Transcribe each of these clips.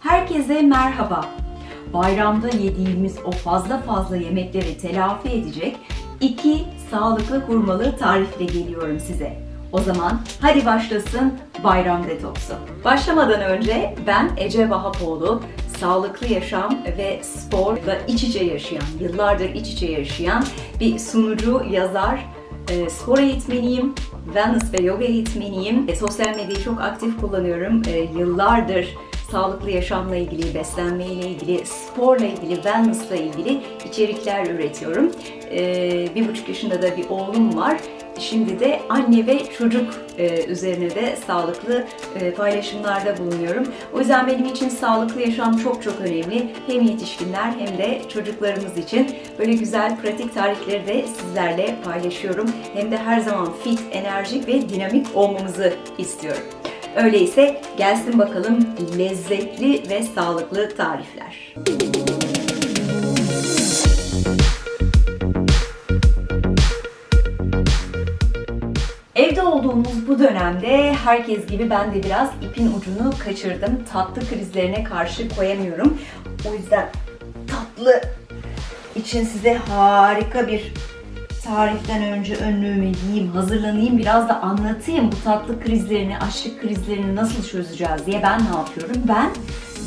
Herkese merhaba. Bayramda yediğimiz o fazla fazla yemekleri telafi edecek iki sağlıklı hurmalı tarifle geliyorum size. O zaman hadi başlasın Bayram Detoksu. Başlamadan önce ben Ece Vahapoğlu, sağlıklı yaşam ve sporla iç içe yaşayan, yıllardır iç içe yaşayan bir sunucu, yazar, e, spor eğitmeniyim, wellness ve yoga eğitmeniyim. E, sosyal medyayı çok aktif kullanıyorum. E, yıllardır sağlıklı yaşamla ilgili, beslenmeyle ilgili, sporla ilgili, wellnessla ilgili içerikler üretiyorum. E, bir buçuk yaşında da bir oğlum var. Şimdi de anne ve çocuk e, üzerine de sağlıklı e, paylaşımlarda bulunuyorum. O yüzden benim için sağlıklı yaşam çok çok önemli. Hem yetişkinler hem de çocuklarımız için böyle güzel pratik tarifleri de sizlerle paylaşıyorum. Hem de her zaman fit, enerjik ve dinamik olmamızı istiyorum. Öyleyse gelsin bakalım lezzetli ve sağlıklı tarifler. Evde olduğumuz bu dönemde herkes gibi ben de biraz ipin ucunu kaçırdım. Tatlı krizlerine karşı koyamıyorum. O yüzden tatlı için size harika bir tariften önce önlüğümü giyeyim, hazırlanayım, biraz da anlatayım bu tatlı krizlerini, açlık krizlerini nasıl çözeceğiz diye ben ne yapıyorum? Ben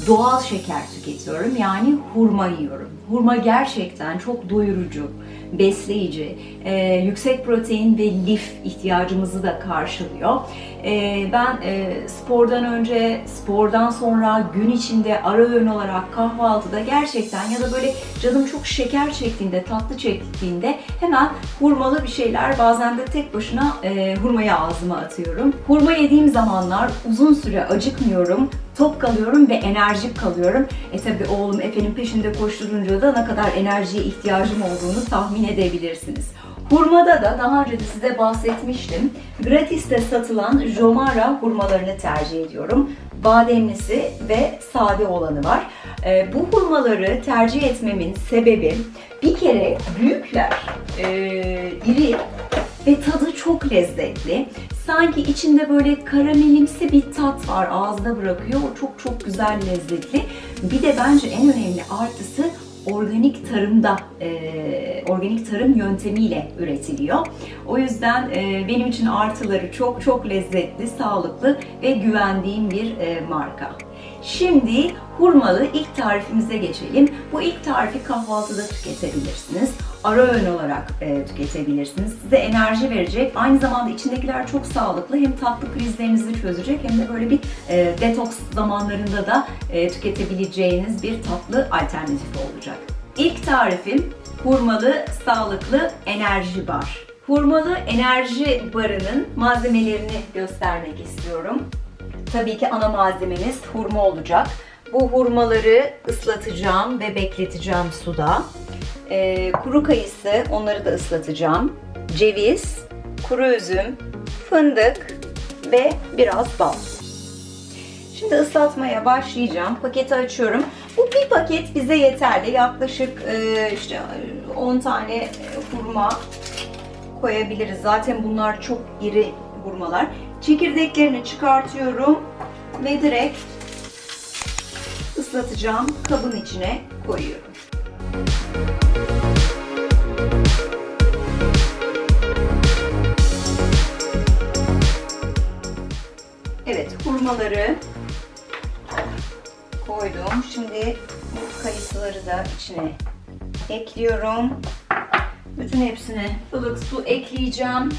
doğal şeker tüketiyorum. Yani hurma yiyorum. Hurma gerçekten çok doyurucu, besleyici, e, yüksek protein ve lif ihtiyacımızı da karşılıyor. E, ben e, spordan önce, spordan sonra, gün içinde ara öğün olarak kahvaltıda gerçekten ya da böyle canım çok şeker çektiğinde, tatlı çektiğinde hemen hurmalı bir şeyler bazen de tek başına e, hurmayı ağzıma atıyorum. Hurma yediğim zamanlar uzun süre acıkmıyorum, tok kalıyorum ve enerjik kalıyorum. E tabi oğlum Efe'nin peşinde koşturunca da ne kadar enerjiye ihtiyacım olduğunu tahmin edebilirsiniz. Hurmada da daha önce de size bahsetmiştim. Gratis'te satılan Jomara hurmalarını tercih ediyorum. Bademlisi ve sade olanı var. E, bu hurmaları tercih etmemin sebebi bir kere büyükler, e, iri ve tadı çok lezzetli. Sanki içinde böyle karamelimsi bir tat var ağızda bırakıyor. O çok çok güzel lezzetli. Bir de bence en önemli artısı organik tarımda, e, organik tarım yöntemiyle üretiliyor. O yüzden e, benim için artıları çok çok lezzetli, sağlıklı ve güvendiğim bir e, marka. Şimdi hurmalı ilk tarifimize geçelim. Bu ilk tarifi kahvaltıda tüketebilirsiniz. Ara öğün olarak e, tüketebilirsiniz. Size enerji verecek. Aynı zamanda içindekiler çok sağlıklı. Hem tatlı krizlerinizi çözecek hem de böyle bir e, detoks zamanlarında da e, tüketebileceğiniz bir tatlı alternatif olacak. İlk tarifim hurmalı sağlıklı enerji bar. Hurmalı enerji barının malzemelerini göstermek istiyorum. Tabii ki ana malzememiz hurma olacak. Bu hurmaları ıslatacağım ve bekleteceğim suda. Ee, kuru kayısı, onları da ıslatacağım. Ceviz, kuru üzüm, fındık ve biraz bal. Şimdi ıslatmaya başlayacağım. Paketi açıyorum. Bu bir paket bize yeterli. Yaklaşık e, işte 10 tane hurma koyabiliriz. Zaten bunlar çok iri hurmalar. Çekirdeklerini çıkartıyorum ve direkt ıslatacağım kabın içine koyuyorum. Evet, hurmaları koydum. Şimdi bu kayısıları da içine ekliyorum. Bütün hepsine ılık su ekleyeceğim.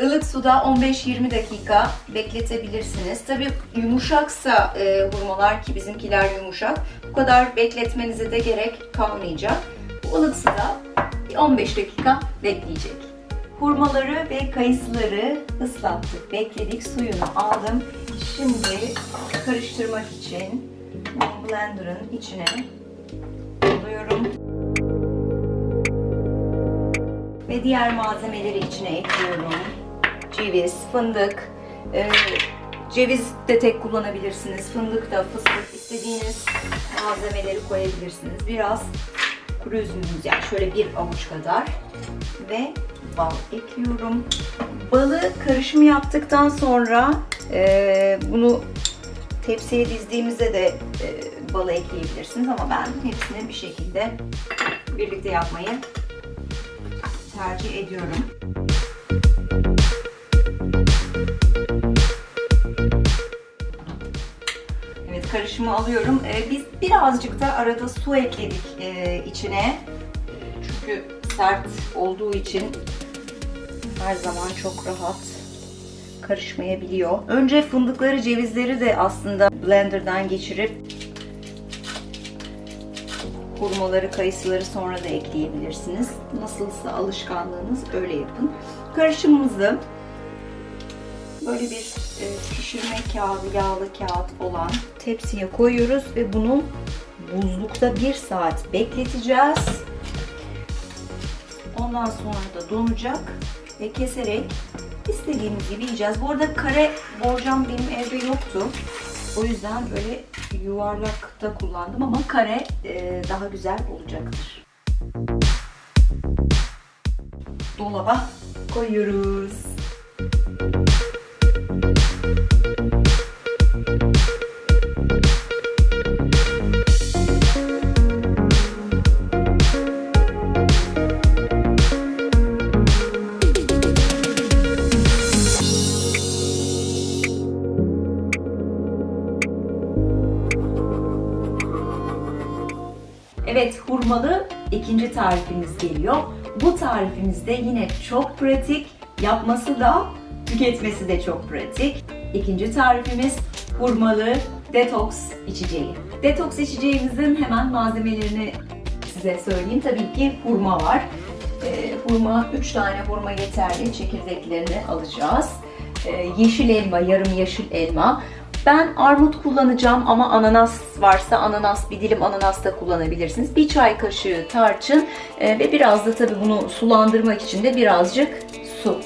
Ilık suda 15-20 dakika bekletebilirsiniz. Tabi yumuşaksa e, hurmalar ki bizimkiler yumuşak, bu kadar bekletmenize de gerek kalmayacak. Bu ılık suda bir 15 dakika bekleyecek. Hurmaları ve kayısıları ıslattık, bekledik, suyunu aldım. Şimdi karıştırmak için blenderın içine alıyorum. ve diğer malzemeleri içine ekliyorum. Ceviz, fındık, e, ceviz de tek kullanabilirsiniz. Fındık da, fıstık istediğiniz malzemeleri koyabilirsiniz. Biraz kuru üzümümüz yani şöyle bir avuç kadar ve bal ekliyorum. Balı karışımı yaptıktan sonra e, bunu Tepsiye dizdiğimizde de e, balı ekleyebilirsiniz ama ben hepsini bir şekilde birlikte yapmayı tercih ediyorum. Karışımı alıyorum. Ee, biz birazcık da arada su ekledik e, içine. Çünkü sert olduğu için her zaman çok rahat karışmayabiliyor. Önce fındıkları, cevizleri de aslında blenderdan geçirip hurmaları, kayısıları sonra da ekleyebilirsiniz. Nasılsa alışkanlığınız öyle yapın. Karışımımızı böyle bir e, pişirme kağıdı, yağlı kağıt olan tepsiye koyuyoruz ve bunu buzlukta bir saat bekleteceğiz. Ondan sonra da donacak ve keserek istediğimiz gibi yiyeceğiz. Bu arada kare borcam benim evde yoktu. O yüzden böyle yuvarlakta kullandım ama kare e, daha güzel olacaktır. Dolaba koyuyoruz. İkinci tarifimiz geliyor. Bu tarifimizde yine çok pratik, yapması da tüketmesi de çok pratik. İkinci tarifimiz hurmalı detoks içeceği. Detoks içeceğimizin hemen malzemelerini size söyleyeyim. Tabii ki hurma var. Ee, hurma, 3 tane hurma yeterli. Çekirdeklerini alacağız. Ee, yeşil elma, yarım yeşil elma. Ben armut kullanacağım ama ananas varsa ananas, bir dilim ananas da kullanabilirsiniz. Bir çay kaşığı tarçın e, ve biraz da tabii bunu sulandırmak için de birazcık su.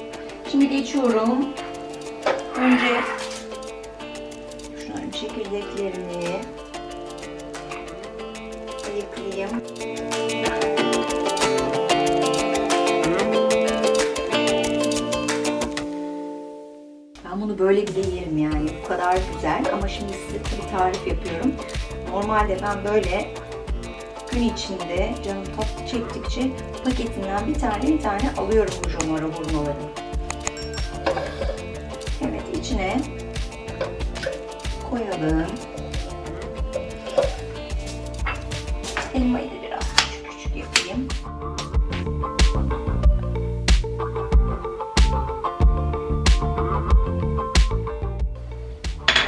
Şimdi geçiyorum. Önce şunların çekirdeklerini kadar güzel ama şimdi size bir tarif yapıyorum. Normalde ben böyle gün içinde canım tatlı çektikçe paketinden bir tane bir tane alıyorum bu jomara hurmaları. Evet içine koyalım. Elmayı da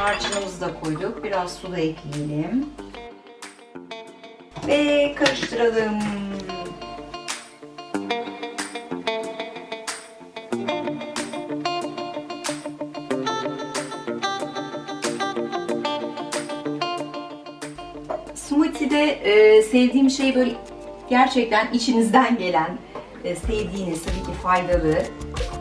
Harcımızı da koyduk. Biraz su da ekleyelim. Ve karıştıralım. Smoothie'de e, sevdiğim şey böyle gerçekten içinizden gelen, e, sevdiğiniz tabii ki faydalı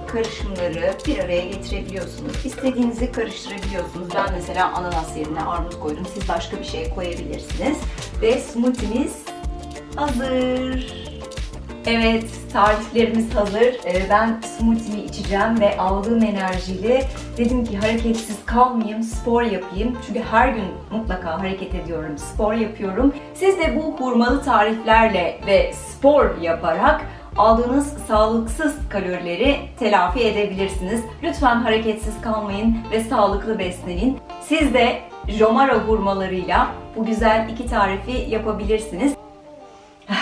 karışımları bir araya getirebiliyorsunuz. İstediğinizi karıştırabiliyorsunuz. Ben mesela ananas yerine armut koydum. Siz başka bir şey koyabilirsiniz. Ve smoothie'miz hazır. Evet, tariflerimiz hazır. Ee, Ben smoothie'mi içeceğim ve aldığım enerjiyle dedim ki hareketsiz kalmayayım, spor yapayım. Çünkü her gün mutlaka hareket ediyorum, spor yapıyorum. Siz de bu hurmalı tariflerle ve spor yaparak aldığınız sağlıksız kalorileri telafi edebilirsiniz. Lütfen hareketsiz kalmayın ve sağlıklı beslenin. Siz de Jomara hurmalarıyla bu güzel iki tarifi yapabilirsiniz.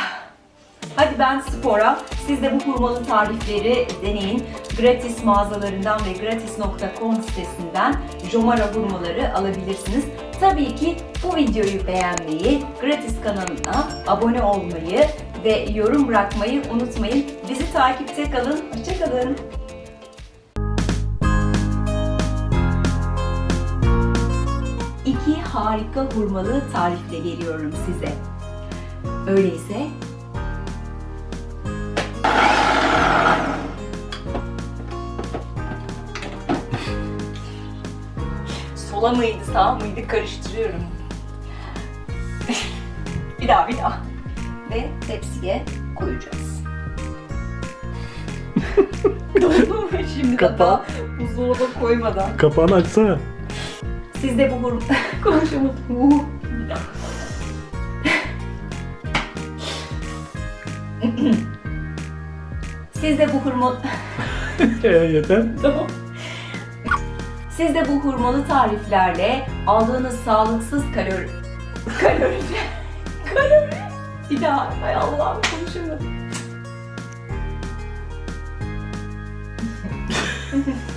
Hadi ben spora. Siz de bu hurmalı tarifleri deneyin. Gratis mağazalarından ve gratis.com sitesinden Jomara hurmaları alabilirsiniz. Tabii ki bu videoyu beğenmeyi, gratis kanalına abone olmayı ve yorum bırakmayı unutmayın. Bizi takipte kalın. Hoşçakalın. İki harika hurmalı tarifle geliyorum size. Öyleyse sola mıydı sağ mıydı karıştırıyorum. bir daha bir daha. Ve tepsiye koyacağız. Dolma mı şimdi Kapağı. daha buzdolabına koymadan. Kapağını açsana. Siz de bu hurma... Konuşamadım. Uh. Siz de bu hurma... Ee, yeter. Tamam. Siz de bu hurmalı tariflerle aldığınız sağlıksız kalori... Kalori... kalori... Bir daha, hay Allah'ım konuşamadım.